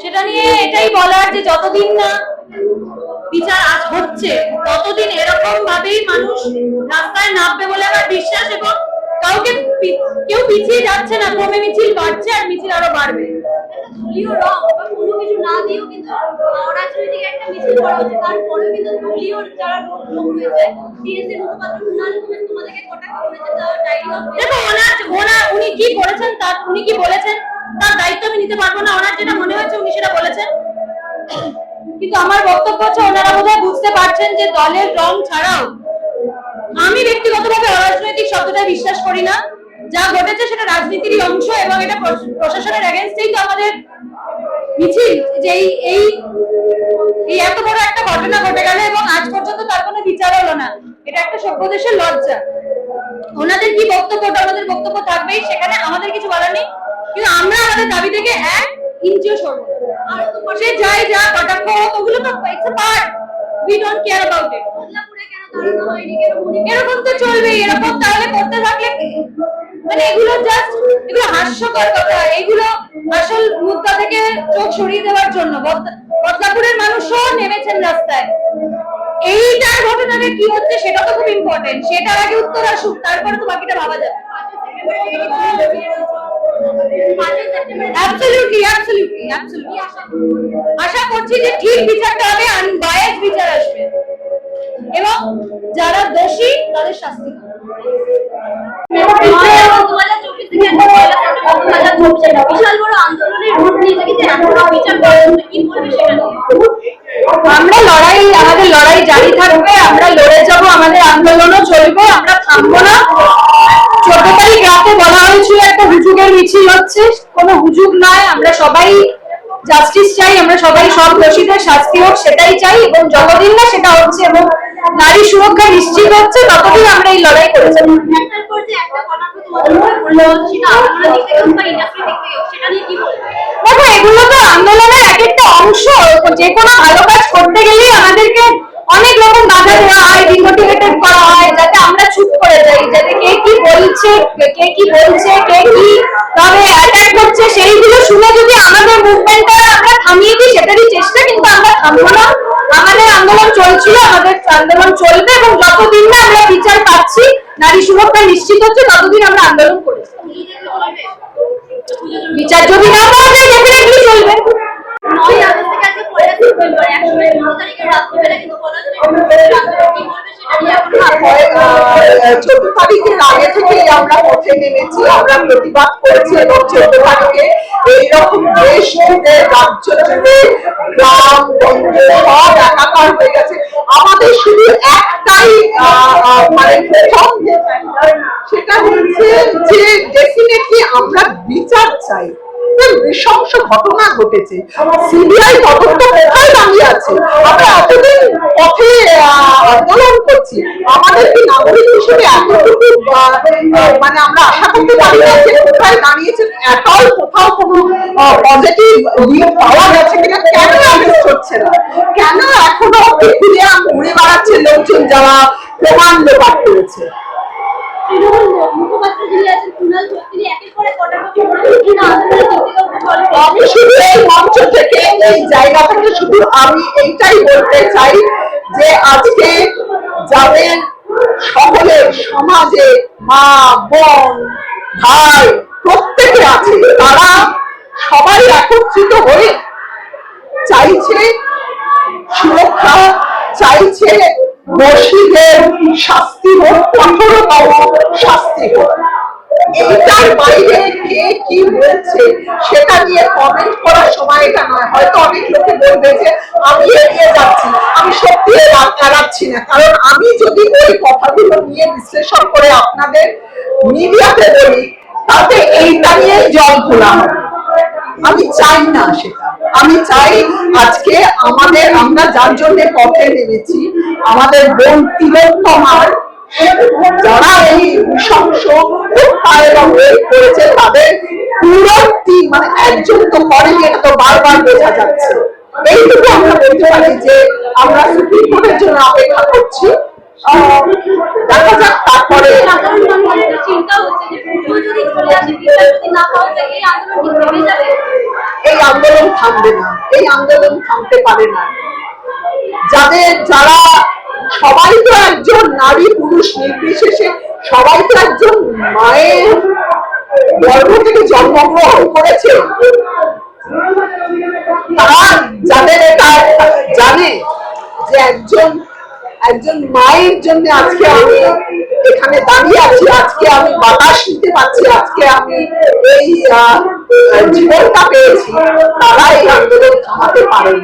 সেটা নিয়ে এটাই বলার যে যতদিন না বিচার আজ হচ্ছে, ততদিন এরকম ভাবেই মানুষ রাস্তায় নামবে বলে আমার বিশ্বাস এবং কাউকে কেউ পিছিয়ে যাচ্ছে না, ক্রমে মিছিল বাড়ছে আর মিছিল আরও দলীয় রং বা কোনো কিছু না দিয়েও কিন্তু অরাজনৈতিক একটা মিছিল করা হচ্ছে। তারপরেও কিন্তু যারা লোক লোক রয়েছে টিএসসি মুখপাত্র কুণাল ঘোষ তোমাদেরকে কটাক্ষ করেছে তার ডায়েরি অফ দেখো ওনার ওনার উনি কি করেছেন তার উনি কি বলেছেন তার দায়িত্ব আমি নিতে পারব না। ওনার যেটা মনে হয়েছে উনি সেটা বলেছেন। কিন্তু আমার বক্তব্য হচ্ছে ওনারা বোধহয় বুঝতে পারছেন যে দলের রং ছাড়াও আমি ব্যক্তিগতভাবে অরাজনৈতিক শব্দটা বিশ্বাস করি না। যা ঘটেছে সেটা রাজনীতিরই অংশ এবং এটা প্রশাসনের এগেনস্টেই তো আমাদের মিছিল যে এই এই এত বড় একটা ঘটনা ঘটে গেল এবং আজ পর্যন্ত তার কোনো বিচার হলো না। এটা একটা সভ্য দেশের লজ্জা। ওনাদের কি বক্তব্য আমাদের বক্তব্য থাকবেই সেখানে আমাদের কিছু বলার নেই। কিন্তু আমরা আমাদের দাবি থেকে এক ইঞ্চিও সরব সে যাই যা কটাক্ষ হোক, ওগুলো তো it's part we don't care about it এরকম তো চলবে এরকম তাহলে করতে থাকলে মানে এগুলো জাস্ট এগুলো হাস্যকর কথা। এগুলো আসল মুদ্রা থেকে চোখ সরিয়ে দেওয়ার জন্য। বদলাপুরের মানুষও নেমেছেন রাস্তায়। এইটার ঘটনাটা কি হচ্ছে সেটা তো খুব ইম্পর্টেন্ট সেটার আগে উত্তর আসুক, তারপরে তো বাকিটা ভাবা যাবে। অ্যাবসলিউটলি আশা করছি যে ঠিক বিচারটা হবে আনবায়াস বিচার আসবে। এবং যারা দোষী তাদের শাস্তি আমরা লড়াই আমাদের লড়াই জারি থাকবে আমরা লড়ে যাব আমাদের আন্দোলনও চলবে আমরা থামবো না। চোদ্দ তারিখ রাতে বলা হয়েছিল একটা হুজুগের মিছিল হচ্ছে কোনো হুজুগ নয় আমরা সবাই জাস্টিস চাই আমরা সবাই সব দোষীদের শাস্তি হোক সেটাই চাই এবং যতদিন না সেটা হচ্ছে এবং নারী সুরক্ষা নিশ্চিত হচ্ছে ততদিন আমরা এই লড়াই করে যাব দেখো এগুলো তো আন্দোলনের এক একটা অংশ। যে কোনো ভালো কাজ করতে গেলেই আমাদেরকে অনেক রকম বাধা দেওয়া হয় ডিমোটিভেটেড করা হয় যাতে আমরা চুপ করে যাই যাতে কে কি বলছে কে কি বলছে কে কি তবে অ্যাটাক করছে সেইগুলো শুনে যদি আমাদের মুভমেন্টটা আমরা থামিয়ে দিই সেটারই চেষ্টা কিন্তু আমরা থামবো না। আমাদের আন্দোলন চলছিল আমাদের আন্দোলন চলবে এবং যতদিন না আমরা বিচার পাচ্ছি নারী সুরক্ষা নিশ্চিত হচ্ছে ততদিন আমরা আন্দোলন করেছি বিচার যদি না পাওয়া যায় ডেফিনেটলি চলবে? সেটা নিয়ে এখন চোদ্দ তারিখের আগে থেকেই আমরা পথে নেমেছি আমরা প্রতিবাদ করেছি এবং চোদ্দ তারিখে এইরকম দেশ জুড়ে রাজ্য জুড়ে গ্রাম গঞ্জ সব একাকার হয়ে গেছে। আমাদের শুধু একটাই মানে প্রথম সেটা হচ্ছে যে ডেফিনেটলি আমরা বিচার চাই। নৃশংস ঘটনা ঘটেছে। সিবিআই তদন্ত কোথায় দাঁড়িয়ে আছে? আমরা এতদিন পথে আন্দোলন করছি। আমাদের কি নাগরিক হিসেবে এতটুকু মানে আমরা আশা করতে পারি না কোথায় দাঁড়িয়েছে একাও কোথাও কোনো পজিটিভ লিঙ্ক পাওয়া গেছে কিনা, কেন অ্যারেস্ট হচ্ছে না? কেন এখনও ঘুরে ঘুরে বেড়াচ্ছে লোকজন যারা প্রমাণ লোপাট করেছে আমি শুধু এই মঞ্চ থেকে এই জায়গা থেকে শুধু আমি এইটাই বলতে চাই যে আজকে যাদের সকলের সমাজে মা, বোন ভাই প্রত্যেকে আছে। তারা সবাই একত্রিত হয়ে চাইছে সুরক্ষা, চাইছে দোষীদের শাস্তি হোক, কঠোরতম শাস্তি হোক। এইটার বাইরে কে কি বলছে, সেটা নিয়ে কমেন্ট করার সময় এটা নয়। হয়তো অনেক লোকে বলবে যে, আমি এড়িয়ে যাচ্ছি, আমি সত্যি এড়া- এড়াচ্ছি না। কারণ আমি যদি ওই কথাগুলো নিয়ে বিশ্লেষণ করে আপনাদের মিডিয়াতে বলি, তাতে এইটা নিয়ে জল খোলা হবে আমি চাই না সেটা। আমি চাই আজকে আমাদের, আমরা যার জন্য পথে নেমেছি, আমাদের বোন তিলোত্তমার, যারা এই নৃশংস করেছে, তাদের পুরো টিম মানে একজন তো করেনি, এটা তো বারবার বোঝা যাচ্ছে। এইটুকু আমরা বলতে পারি যে, আমরা সুপ্রিম কোর্টের জন্য অপেক্ষা করছি। দেখা যাক চিন্তা হচ্ছে যে পুজো যদি চলে আসে বিচার যদি না পাওয়া যায় এই আন্দোলন থেমে যাবে? এই আন্দোলন থামবে না, এই আন্দোলন থামতে পারে না। যাদের যারা, সবাই তো একজন নারী পুরুষ নির্বিশেষে, সবাই তো একজন মায়ের গর্ভ থেকে জন্মগ্রহণ করেছে। তারা যাদের এটা জানে যে একজন একজন মায়ের জন্য আজকে আমি এখানে দাঁড়িয়ে আছি, আজকে আমি বাতাস নিতে পারছি আজকে আমি এই জীবনটা পেয়েছি। তারা এই আন্দোলন থামাতে পারেনি।